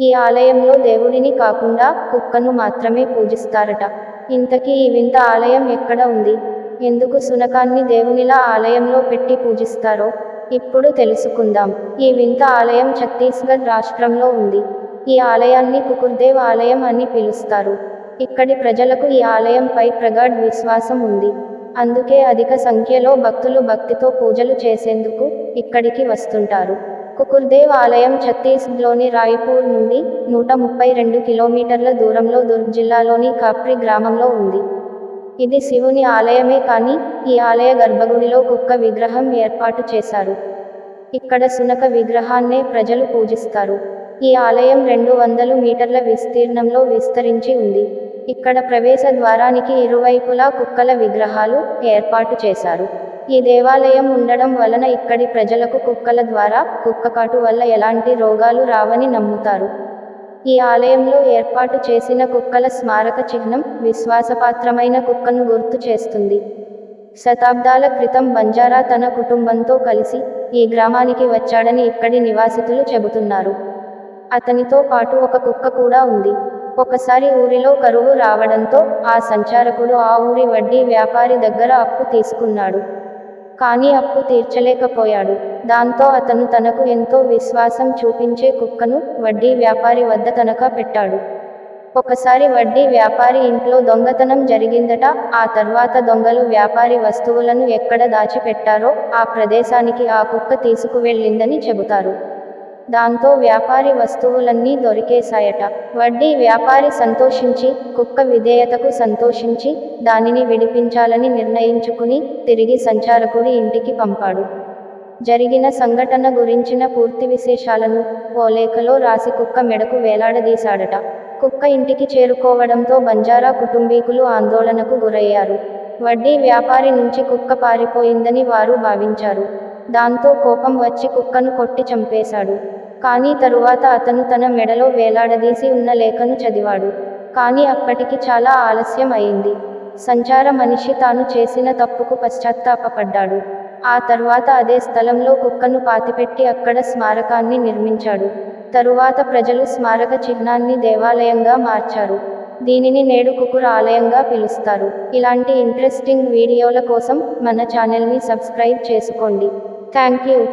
ఈ ఆలయంలో దేవుడిని కాకుండా కుక్కను మాత్రమే పూజిస్తారట. ఇంతకీ ఈ వింత ఆలయం ఎక్కడ ఉంది? ఎందుకు సునకాన్ని దేవునిలా ఆలయంలో పెట్టి పూజిస్తారో ఇప్పుడు తెలుసుకుందాం. ఈ వింత ఆలయం ఛత్తీస్గఢ్ రాష్ట్రంలో ఉంది. ఈ ఆలయాన్ని కుకుర్దేవ్ ఆలయం అని పిలుస్తారు. ఇక్కడి ప్రజలకు ఈ ఆలయంపై ప్రగాఢ్ విశ్వాసం ఉంది. అందుకే అధిక సంఖ్యలో భక్తులు భక్తితో పూజలు చేసేందుకు ఇక్కడికి వస్తుంటారు. కుకుర్దేవ్ ఆలయం ఛత్తీస్గఢ్లోని రాయ్పూర్ నుండి నూట ముప్పై రెండు కిలోమీటర్ల దూరంలో దుర్గ్ జిల్లాలోని కాప్రి గ్రామంలో ఉంది. ఇది శివుని ఆలయమే కానీ ఈ ఆలయ గర్భగుడిలో కుక్క విగ్రహం ఏర్పాటు చేశారు. ఇక్కడ సునక విగ్రహాన్నే ప్రజలు పూజిస్తారు. ఈ ఆలయం రెండు వందలు మీటర్ల విస్తీర్ణంలో విస్తరించి ఉంది. ఇక్కడ ప్రవేశ ద్వారానికి ఇరువైపులా కుక్కల విగ్రహాలు ఏర్పాటు చేశారు. ఈ దేవాలయం ఉండడం వలన ఇక్కడి ప్రజలకు కుక్కల ద్వారా కుక్కకాటు వల్ల ఎలాంటి రోగాలు రావని నమ్ముతారు. ఈ ఆలయంలో ఏర్పాటు చేసిన కుక్కల స్మారక చిహ్నం విశ్వాసపాత్రమైన కుక్కను గుర్తు చేస్తుంది. శతాబ్దాల క్రితం బంజారా తన కుటుంబంతో కలిసి ఈ గ్రామానికి వచ్చాడని ఇక్కడి నివాసితులు చెబుతున్నారు. అతనితో పాటు ఒక కుక్క కూడా ఉంది. ఒకసారి ఊరిలో కరువు రావడంతో ఆ సంచారకుడు ఆ ఊరి వడ్డీ వ్యాపారి దగ్గర అప్పు తీసుకున్నాడు. కానీ అప్పు తీర్చలేకపోయాడు. దాంతో అతను తనకు ఎంతో విశ్వాసం చూపించే కుక్కను వడ్డీ వ్యాపారి వద్ద తనఖా పెట్టాడు. ఒకసారి వడ్డీ వ్యాపారి ఇంట్లో దొంగతనం జరిగిందట. ఆ తర్వాత దొంగలు వ్యాపారి వస్తువులను ఎక్కడ దాచిపెట్టారో ఆ ప్రదేశానికి ఆ కుక్క తీసుకువెళ్ళిందని చెబుతారు. దాంతో వ్యాపారి వస్తువులన్నీ దొరికేశాయట. వడ్డీ వ్యాపారి సంతోషించి కుక్క విధేయతకు సంతోషించి దానిని విడిపించాలని నిర్ణయించుకుని తిరిగి సంచారకుడి ఇంటికి పంపాడు. జరిగిన సంఘటన గురించిన పూర్తి విశేషాలను ఓ లేఖలో రాసి కుక్క మెడకు వేలాడదీశాడట. కుక్క ఇంటికి చేరుకోవడంతో బంజారా కుటుంబీకులు ఆందోళనకు గురయ్యారు. వడ్డీ వ్యాపారి నుంచి కుక్క పారిపోయిందని వారు భావించారు. దాంతో కోపం వచ్చి కుక్కను కొట్టి చంపేశాడు. కానీ తరువాత అతను తన మెడలో వేలాడదీసి ఉన్న లేఖను చదివాడు. కానీ అప్పటికి చాలా ఆలస్యం అయింది. సంచార మనిషి తాను చేసిన తప్పుకు పశ్చాత్తాపపడ్డాడు. ఆ తర్వాత అదే స్థలంలో కుక్కను పాతిపెట్టి అక్కడ స్మారకాన్ని నిర్మించాడు. తరువాత ప్రజలు స్మారక చిహ్నాన్ని దేవాలయంగా మార్చారు. దీనిని నేడు కుకుర్ ఆలయంగా పిలుస్తారు. ఇలాంటి ఇంట్రెస్టింగ్ వీడియోల కోసం మన ఛానల్ని సబ్స్క్రైబ్ చేసుకోండి. càng nhiều